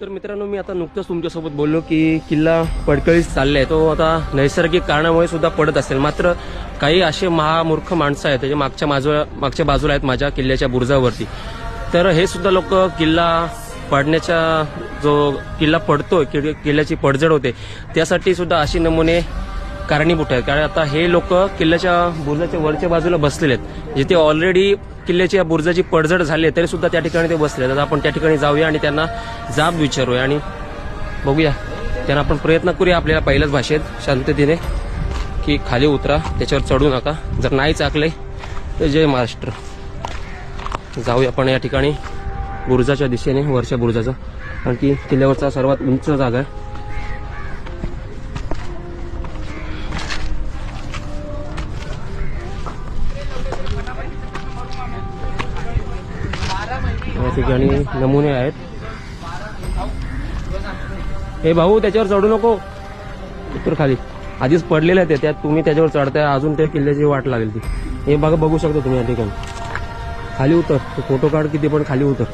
तर मित्रांनो मी आता नुकतंच तुमच्यासोबत बोललो की किल्ला पडकळीत चाललाय. तो आता नैसर्गिक कारणामुळे सुद्धा पडत असेल. मात्र काही असे महामूर्ख माणसं आहेत त्याच्या मागच्या बाजूला मागच्या बाजूला आहेत माझ्या किल्ल्याच्या बुर्जावरती. तर हे सुद्धा लोक किल्ला पडण्याच्या जो किल्ला पडतोय कि- किल्ल्याची पडझड होते त्यासाठी सुद्धा अशी नमुने कारणीभूत आहेत कारण आता हे लोक किल्ल्याच्या बुर्जाच्या वरच्या बाजूला बसलेले आहेत. जिथे ऑलरेडी किल्ल्याच्या बुर्जाची पडझड झाली आहे तरी सुद्धा त्या ठिकाणी ते बसले आहेत. आता आपण त्या ठिकाणी जाऊया आणि त्यांना जाब विचारूया. आणि बघूया. त्यांना आपण प्रयत्न करूया आपल्याला पहिल्याच भाषेत शांततेने की खाली उतरा त्याच्यावर चढू नका. जर नाही चाकले तर जय महाराष्ट्र. जाऊया आपण या ठिकाणी बुर्जाच्या दिशेने वरच्या बुर्जाचा. कारण की किल्ल्यावरचा सर्वात उंच जागा आहे. या ठिकाणी नमुने आहेत. हे भाऊ त्याच्यावर चढू नको. उत्तर खाली. आधीच पडलेले आहेत ते, त्यात तुम्ही त्याच्यावर चढताय. अजून त्या किल्ल्याची वाट लागेल ती. हे बघा बघू शकता तुम्ही या ठिकाणी खाली उतर. फोटो काढ किती पण खाली उतर.